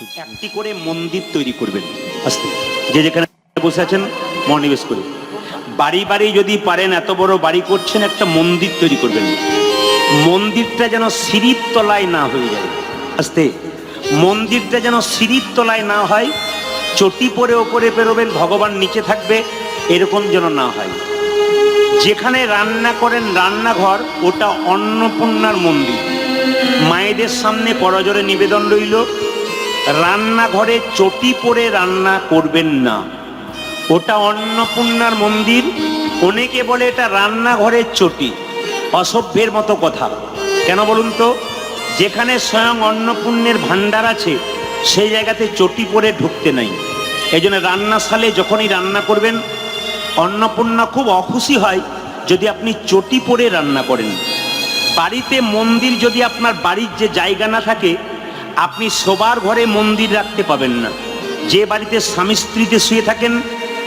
একটি করে মন্দির তৈরি করবেন। আস্তে। যে যেখানে বসে আছেন, মনোনিবেশ করে। বাড়ি বাড়ি যদি পারেন, এত বড় বাড়ি করছেন, একটা মন্দির তৈরি করবেন। মন্দিরটা যেন সিঁড়ির তলায় না হয়ে যায়। আস্তে। মন্দিরটা যেন সিঁড়ির তলায় না হয়, চটি পরে ওপরে বেরোবেন, ভগবান নিচে থাকবে, এরকম যেন না হয়। যেখানে রান্না করেন রান্নাঘর, ওটা অন্নপূর্ণার মন্দির। মায়েদের সামনে করজোরে নিবেদন রইল রান্নাঘরে চটি পরে রান্না করবেন না। ওটা অন্নপূর্ণার মন্দির। অনেকে বলে এটা রান্নাঘরের চটি। অসভ্যের মতো কথা। কেন বলুন তো? যেখানে স্বয়ং অন্নপূর্ণের ভাণ্ডার আছে, সেই জায়গাতে চটি পরে ঢুকতে নাই। এই জন্য রান্নাশালে যখনই রান্না করবেন, অন্নপূর্ণা খুব অখুশি হয় যদি আপনি চটি পরে রান্না করেন। বাড়িতে মন্দির যদি আপনার বাড়ির যে জায়গা না থাকে আপনি সবার ঘরে মন্দির রাখতে পাবেন না। যে বাড়িতে স্বামী স্ত্রীতে শুয়ে থাকেন,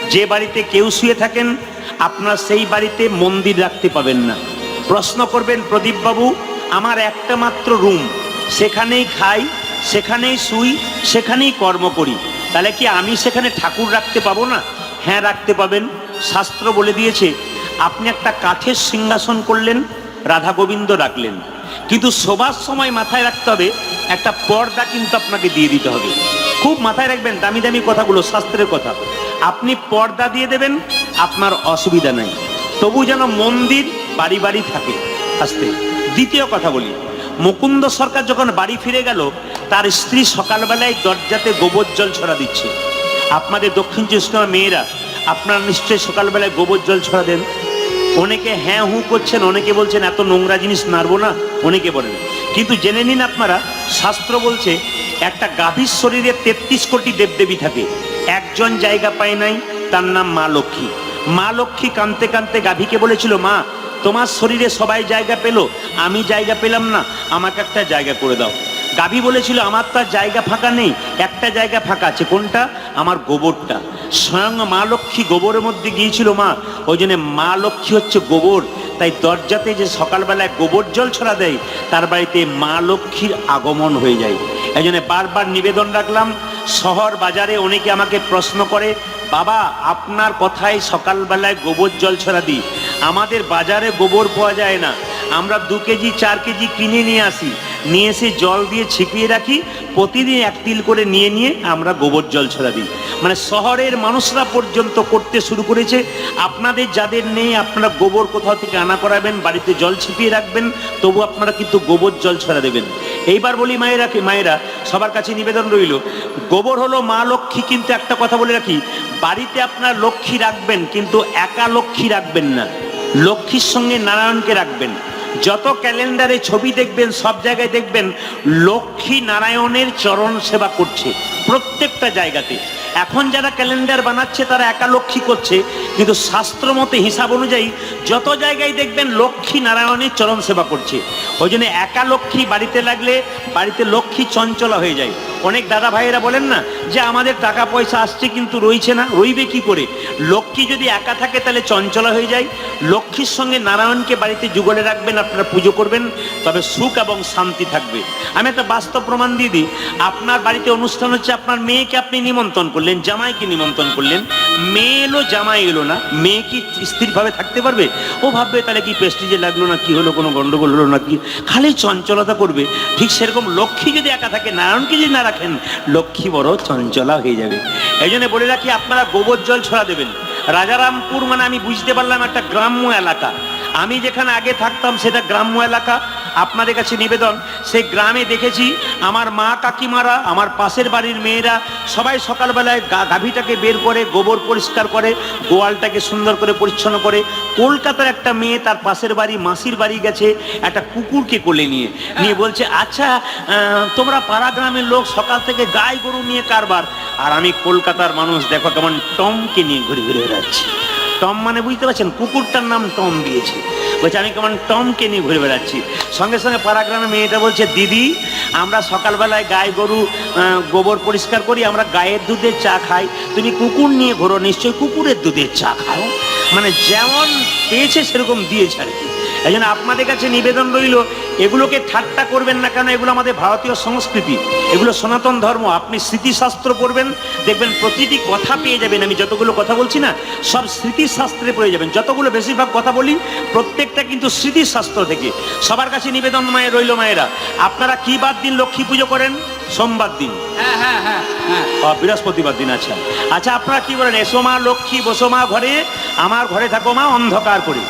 যে বাড়িতে কেউ শুয়ে থাকেন, আপনার সেই বাড়িতে মন্দির রাখতে পাবেন না। প্রশ্ন করবেন, প্রদীপবাবু, আমার একটা মাত্র রুম, সেখানেই খাই, সেখানেই শুই, সেখানেই কর্ম করি। তাহলে কি আমি সেখানে ঠাকুর রাখতে পাবো না? হ্যাঁ রাখতে পাবেন। শাস্ত্র বলে দিয়েছে, আপনি একটা কাঠের সিংহাসন করলেন রাধা গোবিন্দ রাখলেন। কিন্তু শোবার সময় মাথায় রাখতে হবে, একটা পর্দা কিন্তু আপনাকে দিয়ে দিতে হবে। খুব মাথায় রাখবেন দামি দামি কথাগুলো, শাস্ত্রের কথা। আপনি পর্দা দিয়ে দেবেন, আপনার অসুবিধা নাই। তবু যেন মন্দির বাড়ি বাড়ি থাকে আস্তে। দ্বিতীয় কথা বলি, মুকুন্দ সরকার যখন বাড়ি ফিরে গেল, তার স্ত্রী সকালবেলায় দরজাতে গোবর জল ছড়া দিচ্ছে। আপনাদের দক্ষিণ চব্বিশ মেয়েরা, আপনারা নিশ্চয়ই সকালবেলায় গোবর জল ছড়া দেন অনেকে হ্যাঁ হু করছেন, অনেকে বলছেন এত নোংরা জিনিস নাড়বো না, অনেকে বলেন। কিন্তু জেনে নিন আপনারা, শাস্ত্র বলছে, একটা গাভীর শরীরে তেত্রিশ কোটি দেবদেবী থাকে। একজন জায়গা পায় নাই, তার নাম মা লক্ষ্মী। মা লক্ষ্মী কানতে কানতে গাভীকে বলেছিল, মা, তোমার শরীরে সবাই জায়গা পেল, আমি জায়গা পেলাম না, আমাকে একটা জায়গা করে দাও। গাভী বলেছিল, আমার তার জায়গা ফাঁকা নেই, একটা জায়গা ফাঁকা আছে, কোনটা? আমার গোবরটা। স্বয়ং মা লক্ষ্মী গোবরের মধ্যে গিয়েছিল মা, ওই জন্য মা লক্ষ্মী হচ্ছে গোবর। তাই দরজাতে যে সকালবেলায় গোবর জল ছড়া দেয়, তার বাড়িতে মা লক্ষ্মীর আগমন হয়ে যায়। এই জন্য বারবার নিবেদন রাখলাম, শহর বাজারে অনেকে আমাকে প্রশ্ন করে, বাবা, আপনার কথায় সকালবেলায় গোবর জল ছড়া দিই, আমাদের বাজারে গোবর পাওয়া যায় না। আমরা দু কেজি, চার কেজি কিনে নিয়ে আসি। নিয়ে এসে জল দিয়ে ছিপিয়ে রাখি। প্রতিদিন এক তিল করে নিয়ে নিয়ে আমরা গোবর জল ছড়া দিই। মানে শহরের মানুষরা পর্যন্ত করতে শুরু করেছে। আপনাদের যাদের নেই, আপনারা গোবর কোথাও থেকে আনা করাবেন, বাড়িতে জল ছিপিয়ে রাখবেন, তবু আপনারা কিন্তু গোবর জল ছড়া দেবেন। এইবার বলি মায়েরা মায়েরা, সবার কাছে নিবেদন রইল, গোবর হলো মা লক্ষ্মী কিন্তু একটা কথা বলে রাখি, বাড়িতে আপনার লক্ষ্মী রাখবেন কিন্তু একা লক্ষ্মী রাখবেন না। লক্ষ্মীর সঙ্গে নারায়ণকে রাখবেন। যত ক্যালেন্ডারে ছবি দেখবেন সব জায়গায় দেখবেন লক্ষ্মী নারায়ণের চরণ সেবা করছে প্রত্যেকটা জায়গাতে। এখন যারা ক্যালেন্ডার বানাচ্ছে, তারা একা লক্ষ্মী করছে। কিন্তু শাস্ত্র মতে, হিসাব অনুযায়ী, যত জায়গায় দেখবেন লক্ষ্মী নারায়ণের চরম সেবা করছে ওই জন্য একা লক্ষ্মী বাড়িতে লাগলে, বাড়িতে লক্ষ্মী চঞ্চলা হয়ে যায়। অনেক দাদা ভাইয়েরা বলেন না যে, আমাদের টাকা পয়সা আসছে কিন্তু রইছে না, রইবে কি করে? লক্ষ্মী যদি একা থাকে, তাহলে চঞ্চলা হয়ে যায়। লক্ষ্মীর সঙ্গে নারায়ণকে বাড়িতে যুগলে রাখবেন, আপনারা পুজো করবেন, তবে সুখ এবং শান্তি থাকবে। আমি একটা বাস্তব প্রমাণ দিয়ে দিই। আপনার বাড়িতে অনুষ্ঠান হচ্ছে, আপনার মেয়েকে আপনি নিমন্ত্রণ করলেন। জামাইকে নিমন্ত্রণ করলেন। মেয়ে এলো জামাই এলো না। মেয়ে কি স্থিরভাবে থাকতে পারবে? ও ভাববে, তাহলে কি পেস্টিজে লাগল না, কি হলো, কোনো গন্ডগোল হলো না, কি? খালি চঞ্চলতা করবে। ঠিক সেরকম লক্ষ্মী যদি একা থাকে, নারায়ণকে যদি না রাখেন, লক্ষ্মী বড় চঞ্চলা হয়ে যাবে। এই জন্য বলে রাখি, আপনারা গোবর জল ছড়া দেবেন। রাজারামপুর মানে আমি বুঝতে পারলাম একটা গ্রাম্য এলাকা। আমি যেখানে আগে থাকতাম, সেটা গ্রাম্য এলাকা। আপনাদের কাছে নিবেদন, সেই গ্রামে দেখেছি আমার মা কাকিমারা, আমার পাশের বাড়ির মেয়েরা সবাই সকালবেলায় গাভীটাকে বের করে গোবর পরিষ্কার করে, গোয়ালটাকে সুন্দর করে পরিচ্ছন্ন করে কলকাতার একটা মেয়ে তার পাশের বাড়ি, মাসির বাড়ি গেছে, একটা কুকুরকে কোলে নিয়ে নিয়ে বলছে আচ্ছা তোমরা পাড়া গ্রামের লোক সকাল থেকে গাই গরু নিয়ে কারবার। আর আমি কলকাতার মানুষ, দেখো কেমন টমকে নিয়ে ঘুরে ঘুরে বেড়াচ্ছি। টম মানে বুঝতে পারছেন? কুকুরটার নাম টম দিয়েছে। বলছে, আমি কেমন টমকে নিয়ে ঘুরে বেড়াচ্ছি। সঙ্গে সঙ্গে পাড়াগ্রামে মেয়েটা বলছে, দিদি, আমরা সকালবেলায় গায়ে গরু গোবর পরিষ্কার করি, আমরা গায়ের দুধের চা খাই। তুমি কুকুর নিয়ে ঘোরো, নিশ্চয়ই কুকুরের দুধের চা খাও। মানে যেমন পেয়েছে, সেরকম দিয়েছে আর কি। এই জন্য আপনাদের কাছে নিবেদন রইল এগুলোকে ঠাট্টা করবেন না কেন? এগুলো আমাদের ভারতীয় সংস্কৃতি। এগুলো সনাতন ধর্ম আপনি স্মৃতিশাস্ত্র পড়বেন দেখবেন প্রতিটি কথা পেয়ে যাবেন। আমি যতগুলো কথা বলছি না সব স্মৃতিশাস্ত্রে পড়ে যাবেন। যতগুলো বেশিরভাগ কথা বলি প্রত্যেকটা কিন্তু স্মৃতিশাস্ত্র থেকে। সবার কাছে নিবেদন মায়ের রইল মায়েরা আপনারা কি বাদ দিন লক্ষ্মী পুজো করেন? সোমবার দিন। হ্যাঁ হ্যাঁ হ্যাঁ হ্যাঁ। বৃহস্পতিবার দিন আচ্ছা। আচ্ছা আপনারা কি বলেন? এসো মা লক্ষ্মী বসো মা ঘরে আমার ঘরে থাকো মা অন্ধকার করে।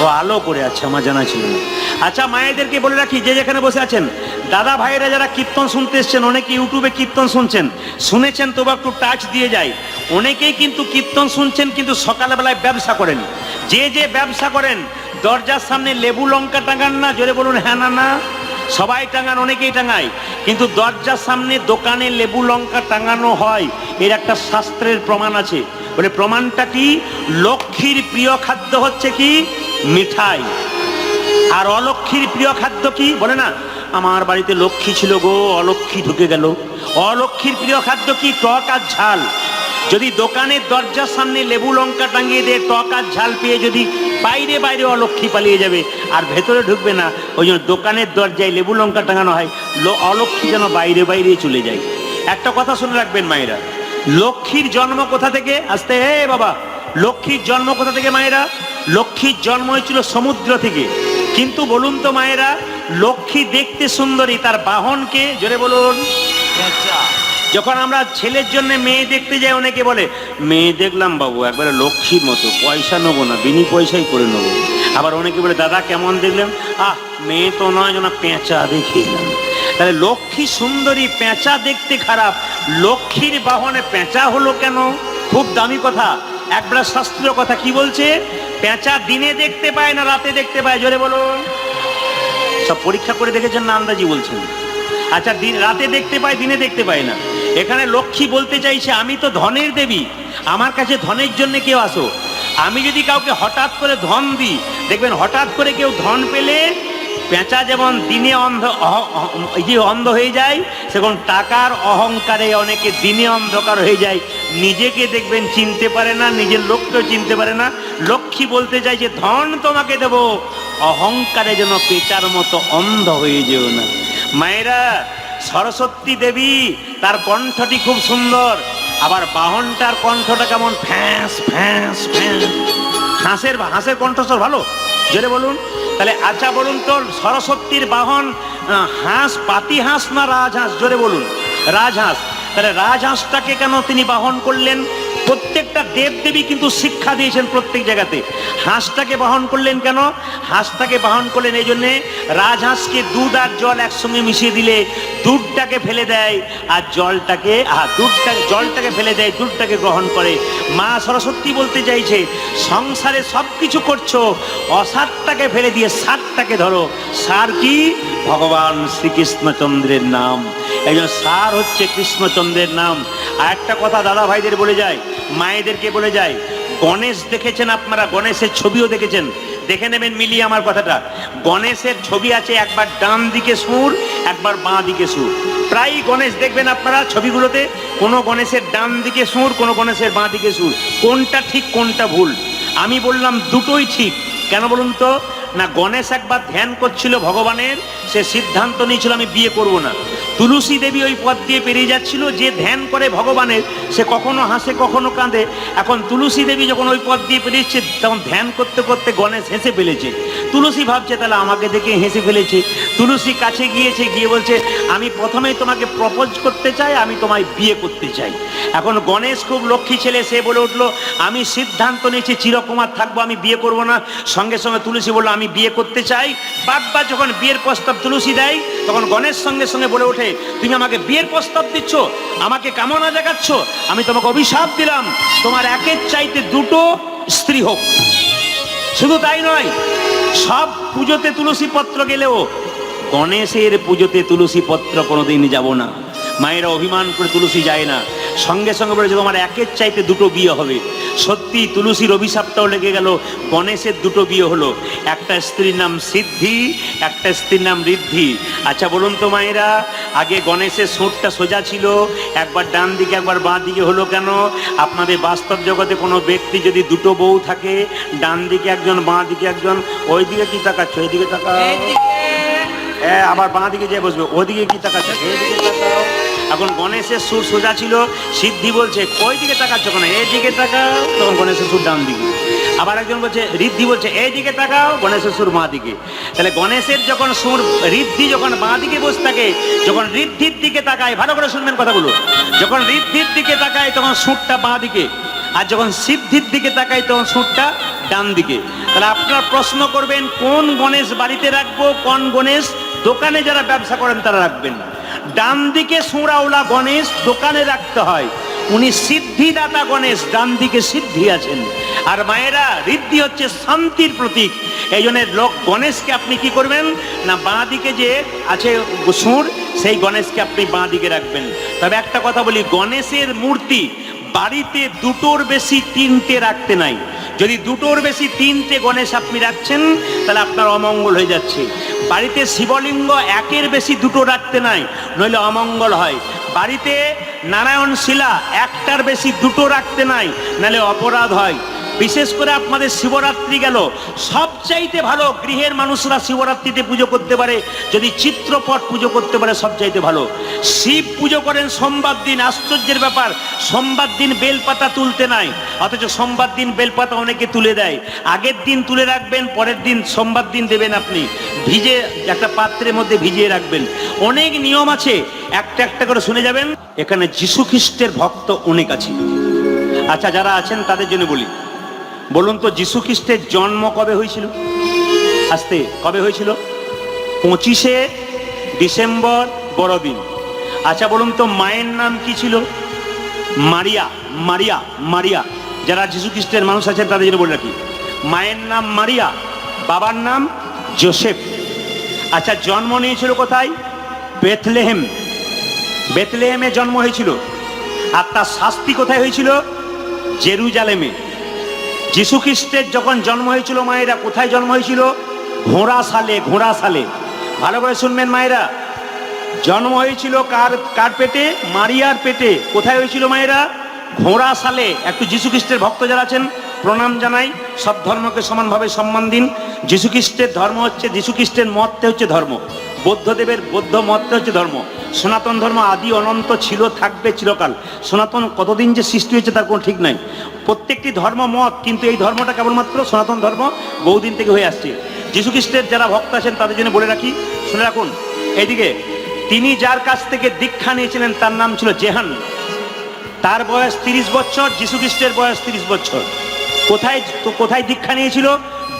ও আলো করে আছে, আমার জানা ছিল না। আচ্ছা মায়েদেরকে বলে রাখি, যে যেখানে বসে আছেন, দাদা ভাইয়েরা যারা কীর্তন শুনতে এসছেন অনেকে ইউটিউবে কীর্তন শুনছেন, শুনেছেন তবু একটু টাচ দিয়ে যায়। অনেকেই কিন্তু কীর্তন শুনছেন, কিন্তু সকালবেলায় ব্যবসা করেন। যে যে ব্যবসা করেন, দরজার সামনে লেবু লঙ্কা টাঙান না, জোরে বলুন হ্যাঁ না না। সবাই টাঙান, অনেকেই টাঙায়। কিন্তু দরজার সামনে দোকানে লেবু লঙ্কা টাঙানো হয়, এর একটা শাস্ত্রের প্রমাণ আছে। বলে, প্রমাণটা কি? লক্ষ্মীর প্রিয় খাদ্য হচ্ছে কি? মিঠাই। আর অলক্ষ্মীর প্রিয় খাদ্য কি? বলে না, আমার বাড়িতে লক্ষ্মী ছিল গো অলক্ষ্মী ঢুকে গেল। অলক্ষ্মীর প্রিয় খাদ্য কি? টক আর ঝাল। যদি দোকানের দরজার সামনে লেবু লঙ্কা টাঙিয়ে দিয়ে টক আর ঝাল পেয়ে যদি বাইরে বাইরে অলক্ষ্মী পালিয়ে যাবে, আর ভেতরে ঢুকবে না, ওই জন্য দোকানের দরজায় লেবু লঙ্কা টাঙানো হয় অলক্ষ্মী যেন বাইরে বাইরে চলে যায়। একটা কথা শুনে রাখবেন মায়েরা, লক্ষ্মীর জন্ম কোথা থেকে? আসতে, হে বাবা, লক্ষ্মীর জন্ম কোথা থেকে মায়েরা? লক্ষ্মীর জন্ম হয়েছিল সমুদ্র থেকে। কিন্তু বলুন তো মায়েরা, লক্ষ্মী দেখতে সুন্দরী, তার বাহনকে জোরে বলুন। যখন আমরা ছেলের জন্য মেয়ে দেখতে যাই, অনেকে বলে, মেয়ে দেখলাম বাবু, একবারে লক্ষ্মীর মতো, পয়সা নেব না, বিনি পয়সাই করে নেব। আবার অনেকে বলে, দাদা, কেমন দেখলেন? আহ, মেয়ে তো নয় যেন পেঁচা দেখে এলাম তাহলে লক্ষ্মী সুন্দরী, পেঁচা দেখতে খারাপ, লক্ষ্মীর বাহনে পেঁচা হলো কেন? খুব দামি কথা একবার শাস্ত্রীয় কথা কি বলছে? পেঁচা দিনে দেখতে পায় না, রাতে দেখতে পায়। জোরে বলুন। সব পরীক্ষা করে দেখেছেন না আন্দাজি বলছেন? আচ্ছা দিন, রাতে দেখতে পায়, দিনে দেখতে পায় না। এখানে লক্ষ্মী বলতে চাইছে, আমি তো ধনের দেবী। আমার কাছে ধনের জন্য কেউ আসো। আমি যদি কাউকে হঠাৎ করে ধন দিই, দেখবেন হঠাৎ করে কেউ ধন পেলে পেঁচা যেমন দিনে অন্ধ যে অন্ধ হয়ে যায়, সেরকম টাকার অহংকারে অনেকে দিনে অন্ধকার হয়ে যায়। নিজেকে দেখবেন চিনতে পারে না, নিজের লোককেও চিনতে পারে না। লক্ষ্মী বলতে চাইছে ধন তোমাকে দেব। অহংকারে যেন পেঁচার মতো অন্ধ হয়ে যেও না। মায়েরা, সরস্বতী দেবী, তার কণ্ঠটি খুব সুন্দর। আবার বাহনটার কণ্ঠটা কেমন ফ্যাঁস ফ্যাঁস ফ্যাঁস। হাঁসের হাঁসের কণ্ঠস্বর ভালো? জোরে বলুন। তাহলে আচ্ছা বলুন তো, সরস্বতীর বাহন হাঁস, পাতি হাঁস না রাজহাঁস? জোরে বলুন। রাজহাঁস। তাহলে রাজহাঁসটাকে কেন তিনি বাহন করলেন? প্রত্যেকটা দেবদেবী কিন্তু শিক্ষা দিয়েছেন প্রত্যেক জায়গাতে। হাঁসটাকে বাহন করলেন কেন? হাঁসটাকে বাহন করলেন এই জন্যে রাজহাঁসকে দুধ আর জল একসঙ্গে মিশিয়ে দিলে দুধটাকে ফেলে দেয় আর জলটাকে আর দুধটাকে, জলটাকে ফেলে দেয়, দুধটাকে গ্রহণ করে। মা সরস্বতী বলতে চাইছে, সংসারে সব কিছু করছ অসারটাকে ফেলে দিয়ে সারটাকে ধরো। সার কি? ভগবান শ্রীকৃষ্ণচন্দ্রের নাম। একজন সার হচ্ছে কৃষ্ণচন্দ্রের নাম। আর একটা কথা দাদা ভাইদের বলে যায়, মায়েদেরকে বলে যায়, গণেশ দেখেছেন আপনারা? গণেশের ছবিও দেখেছেন? দেখে নেবেন মিলিয়ে আমার কথাটা। গণেশের ছবি আছে একবার ডান দিকে সুর, একবার বাঁ দিকে সুর। প্রায়ই গণেশ দেখবেন আপনারা ছবিগুলোতে, কোনো গণেশের ডান দিকে সুর, কোনো গণেশের বাঁ দিকে সুর। কোনটা ঠিক, কোনটা ভুল? আমি বললাম দুটোই ঠিক। কেন বলুন তো? না গণেশ একবার ধ্যান করছিল ভগবানের, সে সিদ্ধান্ত নিয়েছিল, আমি বিয়ে করব না। তুলসী দেবী ওই পথ দিয়ে পেরিয়ে যাচ্ছিল, যে ধ্যান করে ভগবানের, সে কখনো হাসে, কখনো কাঁদে। এখন তুলসী দেবী যখন ওই পথ দিয়ে পেরিয়েছে তখন ধ্যান করতে করতে গণেশ হেসে ফেলেছে। তুলসী ভাবছে, তাহলে আমাকে দেখে হেসে ফেলেছে। তুলসী কাছে গিয়েছে, গিয়ে বলছে, আমি প্রথমেই তোমাকে প্রপোজ করতে চাই, আমি তোমায় বিয়ে করতে চাই। এখন গণেশ খুব লক্ষ্মী ছেলে, সে বলে উঠল, আমি সিদ্ধান্ত নিয়েছি, চিরকুমার থাকব, আমি বিয়ে করব না। সঙ্গে সঙ্গে তুলসী বলল, আমি বিয়ে করতে চাই বাগবা যখন বিয়ের প্রস্তাব তুলসী দেয়, তখন গণেশ সঙ্গে সঙ্গে বলে ওঠে, তুমি আমাকে বিয়ের প্রস্তাব দিচ্ছ, আমাকে কামনা দেখাচ্ছ আমি তোমাকে অভিশাপ দিলাম, তোমার একের চাইতে দুটো স্ত্রী হোক। শুধু তাই নয়, সব পুজোতে তুলসী পত্র গেলেও গণেশের পুজোতে তুলসী পত্র কোনোদিন যাব না। মায়েরা অভিমান করে তুলসী যায় না। সঙ্গে সঙ্গে বলেছে তোমার একের চাইতে দুটো বিয়ে হবে। সত্যি তুলসীর অভিশাপটাও লেগে গেল গণেশের দুটো বিয়ে হলো। একটা স্ত্রীর নাম সিদ্ধি একটা স্ত্রীর নাম ঋদ্ধি। আচ্ছা বলুন তো মায়েরা আগে গণেশের সুরটা সোজা ছিল একবার ডান দিকে একবার বাঁ দিকে হলো কেন? আপনাদের বাস্তব জগতে কোনো ব্যক্তি যদি দুটো বউ থাকে ডান দিকে একজন বাঁ দিকে একজন ওই দিকে কি তাকাচ্ছ? ওইদিকে তাকাও। এ, আবার বাঁ দিকে যে বসবে ওদিকে কি তাকাচ্ছ? এইদিকে তাকাও। এখন গণেশের সুর সোজা ছিল, সিদ্ধি বলছে ওই দিকে তাকাচ্ছ কেন এই দিকে তাকাও। তখন গণেশের সুর ডান দিকে। আবার একজন বলছে, ঋদ্ধি বলছে এই দিকে তাকাও। গণেশের সুর বাঁ দিকে। তাহলে গণেশের যখন সুর, ঋদ্ধি যখন বাঁ দিকে বসে থাকে, যখন ঋদ্ধির দিকে তাকায়, ভালো করে শুনবেন কথাগুলো। যখন ঋদ্ধির দিকে তাকায়, তখন সুরটা বাঁ দিকে। আর যখন সিদ্ধির দিকে তাকায়, তখন সুরটা ডান দিকে। তাহলে আপনারা প্রশ্ন করবেন, কোন গণেশ বাড়িতে রাখব, কোন গণেশ দোকানে যারা ব্যবসা করেন, তারা রাখবেন ডান দিকে সুরাওলা গণেশ দোকানে রাখতে হয়। উনি সিদ্ধিদাতা গণেশ ডান দিকে সিদ্ধি আছেন। আর মায়েরা, ঋদ্ধি হচ্ছে শান্তির প্রতীক। এই লোক গণেশকে আপনি কি করবেন? না বাঁ দিকে যে আছে সুর, সেই গণেশকে আপনি বাঁ দিকে রাখবেন। তবে একটা কথা বলি, গণেশের মূর্তি বাড়িতে দুটোর বেশি তিনটে রাখতে নাই। যদি দুটোর বেশি তিনটে গণেশ আপনি রাখছেন, তাহলে আপনার অমঙ্গল হয়ে যাচ্ছে। বাড়িতে শিবলিঙ্গ একের বেশি দুটো রাখতে নাই, নইলে অমঙ্গল হয়। বাড়িতে নারায়ণ শিলা একটার বেশি দুটো রাখতে নাই, নাহলে অপরাধ হয়। বিশেষ করে আপনাদের শিবরাত্রি গেল। সবচাইতে ভালো গৃহের মানুষরা শিবরাত্রিতে পুজো করতে পারে, যদি চিত্রপট পুজো করতে পারে সবচাইতে ভালো। শিব পুজো করেন সোমবার দিন, আশ্চর্যের ব্যাপার, সোমবার দিন বেলপাতা তুলতে নাই, অথচ সোমবার দিন বেলপাতা অনেকে তুলে দেয়। আগের দিন তুলে রাখবেন, পরের দিন সোমবার দিন দেবেন আপনি। ভিজে, একটা পাত্রের মধ্যে ভিজিয়ে রাখবেন। অনেক নিয়ম আছে, একটা একটা করে শুনে যাবেন। এখানে যীশু খ্রিস্টের ভক্ত অনেক আছে আচ্ছা যারা আছেন তাদের জন্য বলি। বলুন তো, যীশু খ্রিস্টের জন্ম কবে হয়েছিল? আসতে কবে হয়েছিল? পঁচিশে ডিসেম্বর বড়দিন। আচ্ছা বলুন তো, মায়ের নাম কি ছিল? মারিয়া মারিয়া মারিয়া। যারা যীশু খ্রিস্টের মানুষ আছেন, তাদের জন্য বলে রাখি। মায়ের নাম মারিয়া, বাবার নাম জোসেফ। আচ্ছা জন্ম নিয়েছিল কোথায়? বেথলেহেম বেথলেহেমে জন্ম হয়েছিল। আর তার শাস্তি কোথায় হয়েছিল? জেরুজালেমে। যীশু খ্রিস্টের যখন জন্ম হয়েছিল, মায়েরা কোথায় জন্ম হয়েছিল? ঘোড়া সালে ঘোড়া সালে। ভালো করে শুনবেন মায়েরা। জন্ম হয়েছিল কার কার পেটে? মারিয়ার পেটে। কোথায় হয়েছিল মায়েরা? ঘোড়া সালে। একটু যীশু খ্রিস্টের ভক্ত যারা আছেন, প্রণাম জানাই। সব ধর্মকে সমানভাবে সম্মান দিন। যীশু খ্রিস্টের ধর্ম হচ্ছে, যীশু খ্রিস্টের মততে হচ্ছে ধর্ম। বৌদ্ধদেবের বৌদ্ধ মততে হচ্ছে ধর্ম। সনাতন ধর্ম আদি অনন্ত ছিল, থাকবে চিরকাল। সনাতন কতদিন যে সৃষ্টি হয়েছে তার কোনো ঠিক নাই। প্রত্যেকটি ধর্ম মত কিন্তু এই ধর্মটা কেবলমাত্র সনাতন ধর্ম বহুদিন থেকে হয়ে আসছে। খ্রিস্টের যারা ভক্ত আছেন তাদের জন্য বলে রাখি, শুনে রাখুন। এইদিকে, তিনি যার কাছ থেকে দীক্ষা নিয়েছিলেন তার নাম ছিল জেহান। তার বয়স তিরিশ বছর খ্রিস্টের বয়স তিরিশ বছর। কোথায় কোথায় দীক্ষা নিয়েছিল?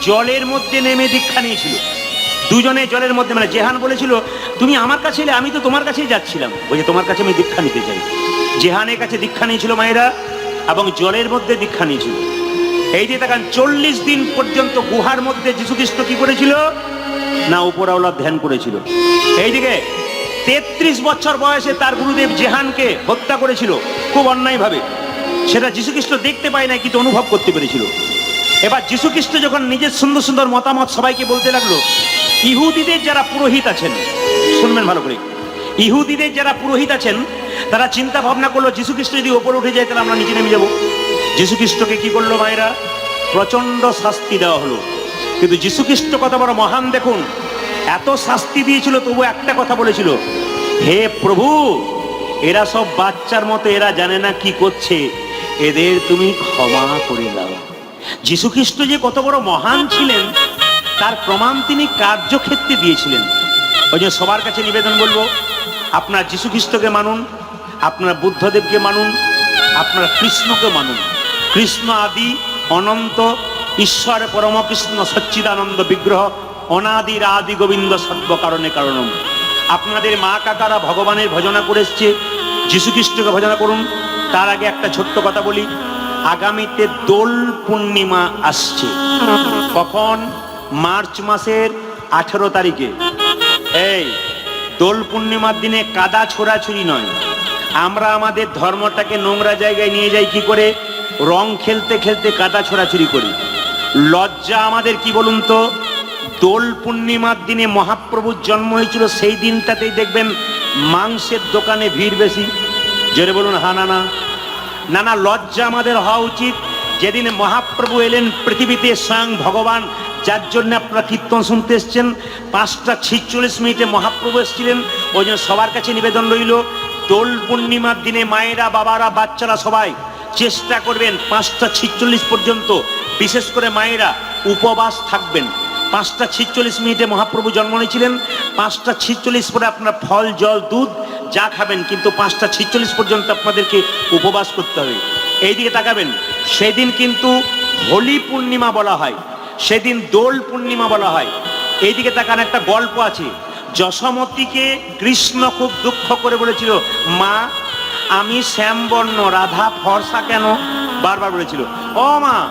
জলের মধ্যে নেমে দীক্ষা নিয়েছিল। দুজনে জলের মধ্যে মানে জেহান বলেছিল, তুমি আমার কাছে এলে আমি তো তোমার কাছেই যাচ্ছিলাম। বলছে, তোমার কাছে আমি দীক্ষা নিতে চাই। জেহানের কাছে দীক্ষা নিয়েছিল মায়েরা এবং জলের মধ্যে দীক্ষা নিয়েছিল। এই যে দেখান, চল্লিশ দিন পর্যন্ত গুহার মধ্যে যীশু খ্রিস্ট কি করেছিল? না উপরাওলা ধ্যান করেছিল। এইদিকে, তেত্রিশ বছর বয়সে তার গুরুদেব জেহানকে হত্যা করেছিল, খুব অন্যায়ভাবে। সেটা যীশুখ্রিস্ট দেখতে পায় না কিন্তু অনুভব করতে পেরেছিল। এবার যীশুখ্রিস্ট যখন নিজের সুন্দর সুন্দর মতামত সবাইকে বলতে লাগল ইহুদিদের যারা পুরোহিত আছেন, শুনবেন ভালো করে। ইহুদিদের যারা পুরোহিত আছেন, তারা চিন্তা ভাবনা করল, যীশুখ্রিস্ট যদি ওপরে উঠে যায়, তাহলে আমরা নিচে নেমে যাব। যীশুখ্রিস্টকে কি করল মায়েরা প্রচণ্ড শাস্তি দেওয়া হলো। কিন্তু যীশুখ্রিস্ট কত বড় মহান, দেখুন। এত শাস্তি দিয়েছিল, তবু একটা কথা বলেছিল, হে প্রভু, এরা সব বাচ্চার মতো, এরা জানে না কি করছে। এদের তুমি ক্ষমা করে দাও। যীশুখ্রিস্ট যে কত বড় মহান ছিলেন তার প্রমাণ তিনি কার্যক্ষেত্রে দিয়েছিলেন। ওই জন্য সবার কাছে নিবেদন বলব, আপনার যীশুখ্রিস্টকে মানুন, আপনার বুদ্ধদেবকে মানুন, আপনার কৃষ্ণকে মানুন। কৃষ্ণ আদি, অনন্ত, ঈশ্বর পরমকৃষ্ণ সচ্চিদানন্দ বিগ্রহ, অনাদির আদি গোবিন্দ সর্ব কারণে কারণম। আপনাদের মা কাকারা ভগবানের ভজনা করে এসছে, যীশুখ্রিস্টকে ভজনা করুন। তার আগে একটা ছোট্ট কথা বলি, আগামীতে দোল পূর্ণিমা আসছে। কখন? মার্চ মাসের আঠেরো তারিখে। এই, দোল পূর্ণিমার দিনে কাদা ছোড়াছুরি নয়। আমরা আমাদের ধর্মটাকে নোংরা জায়গায় নিয়ে যাই কি করে? রং খেলতে খেলতে কাদা ছোড়াছুরি করি। লজ্জা আমাদের কি বলুন তো? দোল পূর্ণিমার দিনে মহাপ্রভুর জন্ম হয়েছিল, সেই দিনটাতেই দেখবেন মাংসের দোকানে ভিড় বেশি। জোরে বলুন, হা না না না না লজ্জা আমাদের হওয়া উচিত। যেদিন মহাপ্রভু এলেন, পৃথিবীতে স্বয়ং ভগবান যার জন্য আপনারা কীর্তন শুনতে এসছেন। পাঁচটা ছিচল্লিশ মিনিটে মহাপ্রভু এসেছিলেন। ওই জন্য সবার কাছে নিবেদন রইল, দোল পূর্ণিমার দিনে মায়েরা, বাবারা, বাচ্চারা সবাই চেষ্টা করবেন পাঁচটা ছিচল্লিশ পর্যন্ত, বিশেষ করে মায়েরা উপবাস থাকবেন। পাঁচটা ছিচল্লিশ মিনিটে মহাপ্রভু জন্ম নিয়েছিলেন। পাঁচটা ছিচল্লিশ পরে আপনার ফল, জল, দুধ যা খাবেন, কিন্তু পাঁচটা ছিচল্লিশ পর্যন্ত আপনাদেরকে উপবাস করতে হবে। এইদিকে তাকাবেন, সেদিন কিন্তু হোলি পূর্ণিমা বলা হয়। সেদিন দোল পূর্ণিমা বলা হয়। এইদিকে তাকান, একটা গল্প আছে। যশমতীকে কৃষ্ণ খুব দুঃখ করে বলেছিল, মা, আমি শ্যামবর্ণ, রাধা ফর্সা কেন? বারবার বলেছিল, ও মা,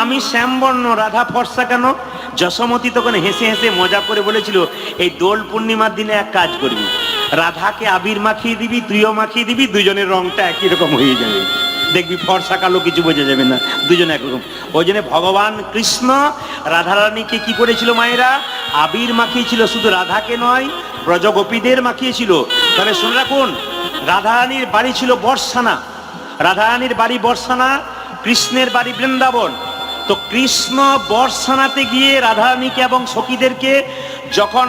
আমি শ্যামবর্ণ, রাধা ফর্সা কেন? যশমতী তখন হেসে হেসে মজা করে বলেছিল, এই দোল পূর্ণিমার দিনে এক কাজ করবি। রাধাকে আবির মাখিয়ে দিবি, তুইও মাখিয়ে দিবি, দুজনের রংটা একই রকম হয়ে যাবে। দেখবি ফর্সা কালো কিছু বোঝা যাবে না। দুজনে একরকম। ওই জন্য ভগবান কৃষ্ণ, রাধারানীকে কি করেছিল মায়েরা? আবির মাখিয়েছিল, শুধু রাধাকে নয়, ব্রজগোপীদের মাখিয়েছিল। তাহলে শুনে রাখুন, রাধারানীর বাড়ি ছিল বর্ষানা। রাধারানীর বাড়ি বর্ষানা, কৃষ্ণের বাড়ি বৃন্দাবন। তো কৃষ্ণ বর্ষানাতে গিয়ে রাধারানীকে এবং সখীদেরকে যখন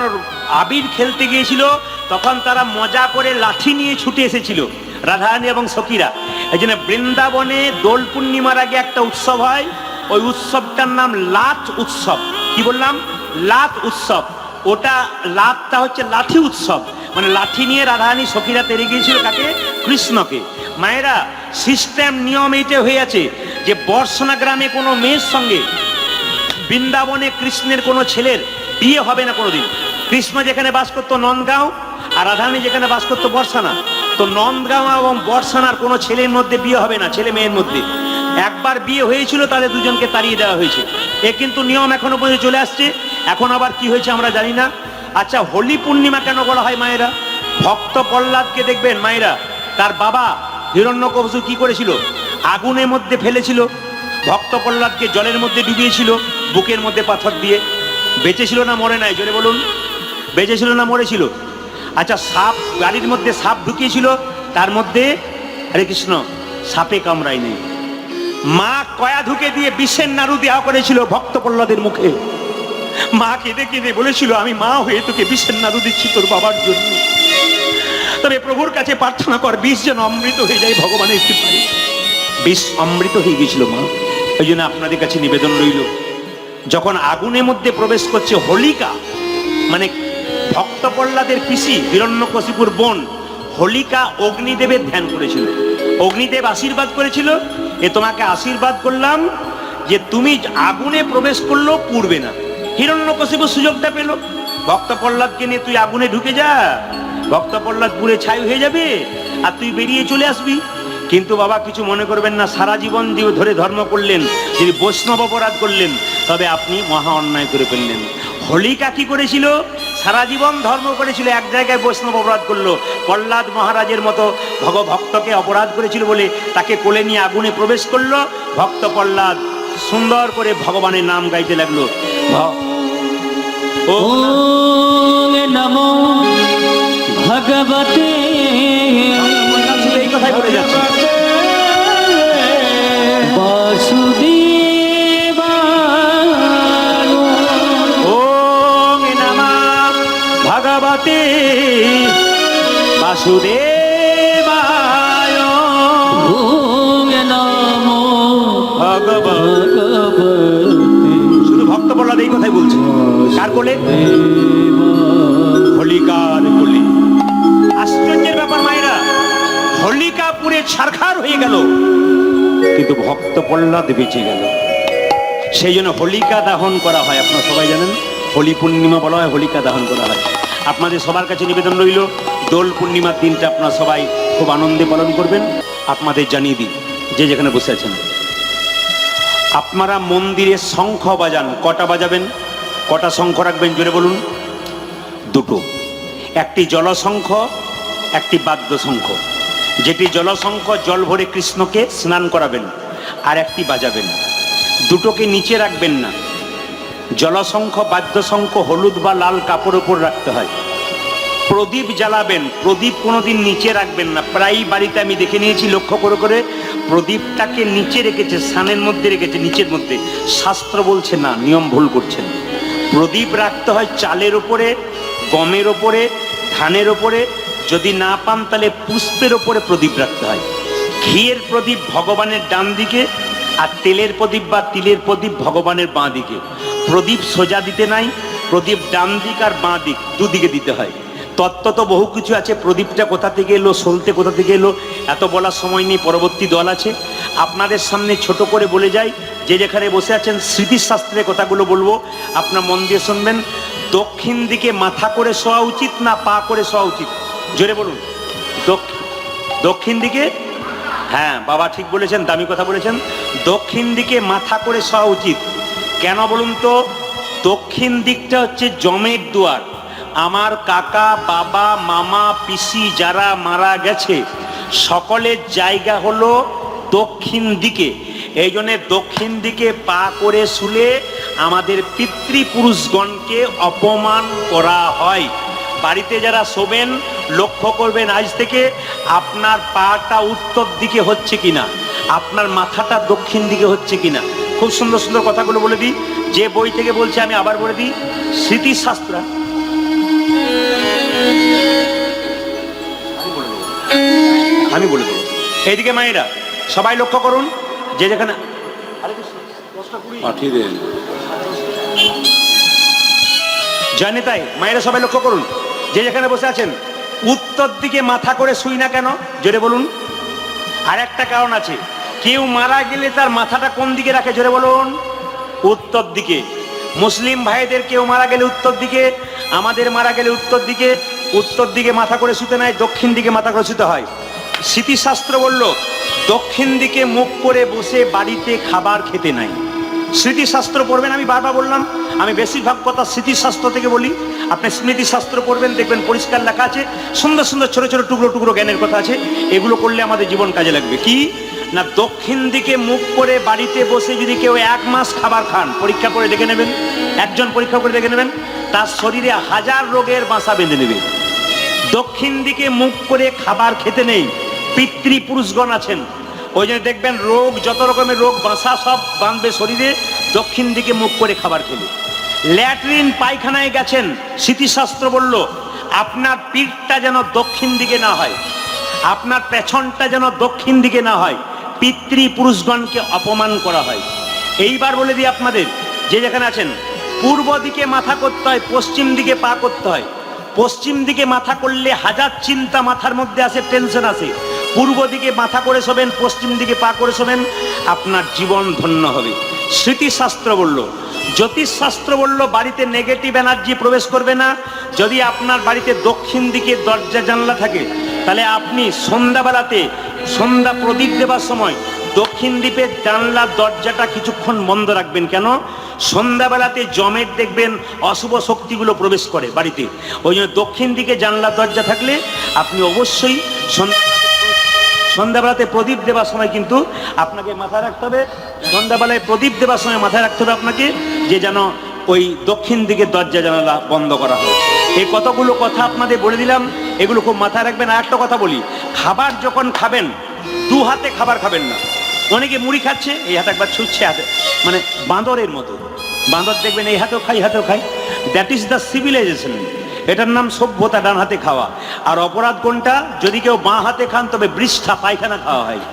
আবির খেলতে গিয়েছিল, তখন তারা মজা করে লাঠি নিয়ে ছুটে এসেছিল। রাধারানী এবং সখীরা। এই জন্য বৃন্দাবনে দোল পূর্ণিমার আগে একটা উৎসব হয়। ওই উৎসবটার নাম লাট উৎসব। কি বললাম? লাট উৎসব। ওটা, লাটটা হচ্ছে লাঠি উৎসব। মানে লাঠি নিয়ে রাধারানী সখীরা তেরে গিয়েছিল কাকে? কৃষ্ণকে। মায়েরা, সিস্টেম, নিয়ম এইটা হয়ে আছে যে বর্ষনা গ্রামে কোনো মেয়ের সঙ্গে বৃন্দাবনে কৃষ্ণের কোনো ছেলের বিয়ে হবে না কোনোদিন। কৃষ্ণ যেখানে বাস করতো নন্দগাঁও আর রাধারানী যেখানে বাস করতো বর্ষানা। তো নন্দগাঁও এবং বর্ষানার কোনো ছেলের মধ্যে বিয়ে হবে না, ছেলে মেয়ের মধ্যে। একবার বিয়ে হয়েছিল, তাদের দুজনকে তাড়িয়ে দেওয়া হয়েছে। এ কিন্তু নিয়ম এখনও পর্যন্ত চলে আসছে। এখন আবার কি হয়েছে আমরা জানি না। আচ্ছা হোলি পূর্ণিমা কেন বলা হয় মায়েরা? ভক্ত প্রহ্লাদকে দেখবেন মায়েরা, তার বাবা হিরণ্যকবসু কি করেছিল? আগুনের মধ্যে ফেলেছিল। ভক্ত প্রহ্লাদকে জলের মধ্যে ডুবিয়েছিল, বুকের মধ্যে পাথর দিয়ে। বেঁচেছিল না মরে নাই? জোরে বলুন। বেঁচেছিল না মরেছিল? আচ্ছা সাপ, গাড়ির মধ্যে সাপ ঢুকিয়েছিল, তার মধ্যে, হরে কৃষ্ণ, সাপে কামড়াই নেই। মা কয়া ঢুকে দিয়ে বিশ্বের নাড়ু দেওয়া করেছিল ভক্ত প্রহ্লাদের মুখে। মা কেঁদে কেঁদে বলেছিল, আমি মা হয়ে তোকে বিশ্বের নাড়ু দিচ্ছি তোর বাবার জন্য। তবে প্রভুর কাছে প্রার্থনা কর, বিষ যেন অমৃত হয়ে যায় ভগবানের কৃপায়। বিষ অমৃত হয়ে গেছিল মা। ওই জন্য আপনাদের কাছে নিবেদন রইল, যখন আগুনের মধ্যে প্রবেশ করছে হোলিকা মানে ভক্ত প্রহ্লাদের পিসি হিরণ্যকশিপুর বোন হোলিকা অগ্নিদেবের ধ্যান করেছিল। অগ্নিদেব আশীর্বাদ করেছিল। এ তোমাকে আশীর্বাদ করলাম যে তুমি আগুনে প্রবেশ করলেও পুড়বে না। হিরণ্যকশিপু সুযোগটা পেল। ভক্ত প্রহ্লাদকে নিয়ে তুই আগুনে ঢুকে যা। ভক্ত প্রহ্লাদ পুড়ে ছাই হয়ে যাবে আর তুই বেরিয়ে চলে আসবি। কিন্তু বাবা, কিছু মনে করবেন না। সারা জীবন দিয়ে ধরে ধর্ম করলেন যদি বৈষ্ণব অপরাধ করলেন, তবে আপনি মহা অন্যায় করে ফেললেন। হোলিকা কি করেছিল? সারা জীবন ধর্ম করেছিল এক জায়গায় বৈষ্ণব অপরাধ করল। প্রহ্লাদ মহারাজের মতো ভগ ভক্তকে অপরাধ করেছিল বলে তাকে কোলে নিয়ে আগুনে প্রবেশ করল। ভক্ত প্রহ্লাদ সুন্দর করে ভগবানের নাম গাইতে লাগল। ও নমো ভগবতে এই কথাই বলে যাচ্ছে। ভগবতে বাসুদেবায়। নমো ভগবতে। শুধু ভক্ত প্রহ্লাদ এই কথাই বলছে। কার কোলে? হোলিকার কোলে। আশ্চর্যের ব্যাপার মায়েরা হোলিকা পুরে ছারখার হয়ে গেল। কিন্তু ভক্ত প্রহ্লাদ বেঁচে গেল। সেই জন্য হোলিকা দাহন করা হয় আপনারা সবাই জানেন। হোলি পূর্ণিমা বলা হয় হোলিকা দাহন করা হয়। আপনাদের সবার কাছে নিবেদন রইল, দোল পূর্ণিমার দিনটা আপনারা সবাই খুব আনন্দে পালন করবেন। আপনাদের জানিয়ে দিই, যে যেখানে বসে আছেন। আপনারা মন্দিরে শঙ্খ বাজান, কটা বাজাবেন? কটা শঙ্খ রাখবেন, জোরে বলুন? দুটো। একটি জলশঙ্খ, একটি বাদ্য শঙ্খ যেটি জলশঙ্খ জল ভরে কৃষ্ণকে স্নান করাবেন, আর একটি বাজাবেন। দুটোকে নিচে রাখবেন না। জলশঙ্খ, বাদ্যশঙ্খ, হলুদ বা লাল কাপড় উপর রাখতে হয়। প্রদীপ জ্বালাবেন, প্রদীপ কোনোদিন নিচে রাখবেন না। প্রায় বাড়িতে আমি দেখে নিয়েছি, লক্ষ্য করে করে প্রদীপটাকে নিচে রেখেছে সানের মধ্যে রেখেছে, নিচের মধ্যে। শাস্ত্র বলছে, না, নিয়ম ভুল করছেন। প্রদীপ রাখতে হয় চালের ওপরে গমের ওপরে ধানের ওপরে যদি না পান, তাহলে পুষ্পের ওপরে প্রদীপ রাখতে হয়। ঘিয়ের প্রদীপ ভগবানের ডান দিকে আর তেলের প্রদীপ বা তিলের প্রদীপ ভগবানের বাঁ দিকে। প্রদীপ সোজা দিতে নাই, প্রদীপ ডান দিক আর বাঁ দিক, দুদিকে দিতে হয়। তত্ত্ব তো বহু কিছু আছে, প্রদীপটা কোথা থেকে এলো, সলতে কোথা থেকে এলো, এত বলার সময় নেই, পরবর্তী দল আছে। আপনাদের সামনে ছোট করে বলে যাই, যে যেখানে বসে আছেন, স্মৃতিশাস্ত্রের কথাগুলো বলব, আপনার মন দিয়ে শুনবেন, দক্ষিণ দিকে মাথা করে শোয়া উচিত না পা করে শোয়া উচিত? জোরে বলুন। দক্ষিণ দক্ষিণ দিকে? হ্যাঁ বাবা ঠিক বলেছেন, দামি কথা বলেছেন। দক্ষিণ দিকে মাথা করে শোয়া উচিত। কেন বলুন তো? দক্ষিণ দিকটা হচ্ছে জমের দুয়ার। আমার কাকা, বাবা, মামা, পিসি যারা মারা গেছে, সকলের জায়গা হলো দক্ষিণ দিকে। এই জন্যে দক্ষিণ দিকে পা করে শুলে আমাদের পিতৃপুরুষগণকে অপমান করা হয়। বাড়িতে যারা শোবেন, লক্ষ্য করবেন আজ থেকে আপনার পাটা উত্তর দিকে হচ্ছে কিনা, আপনার মাথাটা দক্ষিণ দিকে হচ্ছে কিনা। খুব সুন্দর সুন্দর কথাগুলো বলে দিই। যে বই থেকে বলছে আমি আবার বলে দিই স্মৃতিশাস্ত্র আমি বলে দেবো। এইদিকে মায়েরা সবাই লক্ষ্য করুন যে যেখানে পাঠিয়ে দেন। জানি তাই মায়েরা সবাই লক্ষ্য করুন যে যেখানে বসে আছেন উত্তর দিকে মাথা করে শুই না কেন? জোরে বলুন। আর একটা কারণ আছে কেউ মারা গেলে তার মাথাটা কোন দিকে রাখে? জোরে বলুন। উত্তর দিকে। মুসলিম ভাইদের কেউ মারা গেলে উত্তর দিকে, আমাদের মারা গেলে উত্তর দিকে উত্তর দিকে মাথা করে শুতে নাই, দক্ষিণ দিকে মাথা করে শুতে হয়। স্মৃতিশাস্ত্র বলল, দক্ষিণ দিকে মুখ করে বসে বাড়িতে খাবার খেতে নাই। স্মৃতিশাস্ত্র পড়বেন, আমি বারবার বললাম, আমি বেশিরভাগ কথা স্মৃতিশাস্ত্র থেকে বলি। আপনি স্মৃতিশাস্ত্র পড়বেন, দেখবেন পরিষ্কার লেখা আছে, সুন্দর সুন্দর ছোট ছোট টুকরো টুকরো জ্ঞানের কথা আছে। এগুলো করলে আমাদের জীবন কাজে লাগবে। কি? না, দক্ষিণ দিকে মুখ করে বাড়িতে বসে যদি কেউ এক মাস খাবার খান, পরীক্ষা করে দেখে নেবেন, একজন পরীক্ষা করে দেখে নেবেন, তার শরীরে হাজার রোগের বাসা বেঁধে নেবে। দক্ষিণ দিকে মুখ করে খাবার খেতে নেই, পিতৃপুরুষগণ আছেন। ওই জন্য দেখবেন রোগ, যত রকমের রোগ, বাসা সব বাঁধবে শরীরে, দক্ষিণ দিকে মুখ করে খাবার খেলে। ল্যাট্রিন পায়খানায় গেছেন। স্মৃতিশাস্ত্র বলল, আপনার পিঠটা যেন দক্ষিণ দিকে না হয়, আপনার পেছনটা যেন দক্ষিণ দিকে না হয়, পিতৃপুরুষগণকে অপমান করা হয়। এইবার বলে দিই আপনাদের, যে যেখানে আছেন, পূর্ব দিকে মাথা করতে হয়, পশ্চিম দিকে পা করতে হয়। পশ্চিম দিকে মাথা করলে হাজার চিন্তা মাথার মধ্যে আসে, টেনশন আসে। পূর্ব দিকে মাথা করে শোবেন, পশ্চিম দিকে পা করে শোবেন, আপনার জীবন ধন্য হবে। স্মৃতিশাস্ত্র বলল জ্যোতিষশাস্ত্র বলল, বাড়িতে নেগেটিভ এনার্জি প্রবেশ করবে না। যদি আপনার বাড়িতে দক্ষিণ দিকে দরজা জানলা থাকে, তাহলে আপনি সন্ধ্যাবেলাতে, সন্ধ্যা প্রদীপ দেবার সময় দক্ষিণ দ্বীপের জানলার দরজাটা কিছুক্ষণ বন্ধ রাখবেন। কেন? সন্ধ্যাবেলাতে জমের দেখবেন অশুভ শক্তিগুলো প্রবেশ করে বাড়িতে। ওই জন্য দক্ষিণ দিকে জানলার দরজা থাকলে আপনি অবশ্যই সন্ধ্যা সন্ধ্যাবেলাতে প্রদীপ দেবার সময় কিন্তু আপনাকে মাথায় রাখতে হবে। সন্ধ্যাবেলায় প্রদীপ দেবার সময় মাথায় রাখতে হবে আপনাকে, যে যেন ওই দক্ষিণ দিকে দরজা জানালা বন্ধ করা হয় এই কতগুলো কথা আপনাদের বলে দিলাম, এগুলো খুব মাথায় রাখবেন। আর একটা কথা বলি, খাবার যখন খাবেন, দু হাতে খাবার খাবেন না। অনেকে মুড়ি খাচ্ছে, এই হাতে একবার ছুটছে হাতে। মানে বাঁদরের মতো। বাঁদর দেখবেন, এই হাতেও খাই হাতেও খাই দ্যাট ইজ দ্য সিভিলাইজেশন এটার নাম সভ্যতা ডান হাতে খাওয়া। আর অপরাধ কোনটা? যদি কেউ বাঁ হাতে খান, তবে বৃষ্ঠা, পায়খানা খাওয়া হয়।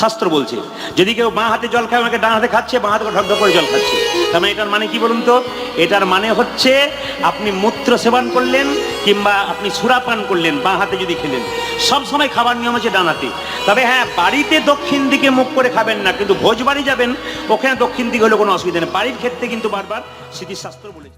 শাস্ত্র বলছে, যদি কেউ বাঁ হাতে জল খায়, ওনাকে ডান হাতে খাচ্ছে, বাঁ হাতে ঢক করে জল খাচ্ছে। তার মানে এটার মানে কি বলুন তো? এটার মানে হচ্ছে আপনি মূত্র সেবন করলেন, কিংবা আপনি সুরাপান করলেন, বাঁ হাতে যদি খেলেন। সব সময় খাবার নিয়ম আছে ডান হাতে। তবে হ্যাঁ বাড়িতে দক্ষিণ দিকে মুখ করে খাবেন না, কিন্তু ভোজ বাড়ি যাবেন, ওখানে দক্ষিণ দিকে হলে কোনো অসুবিধা নেই। বাড়ির ক্ষেত্রে কিন্তু বারবার স্মৃতিশাস্ত্র বলেছে।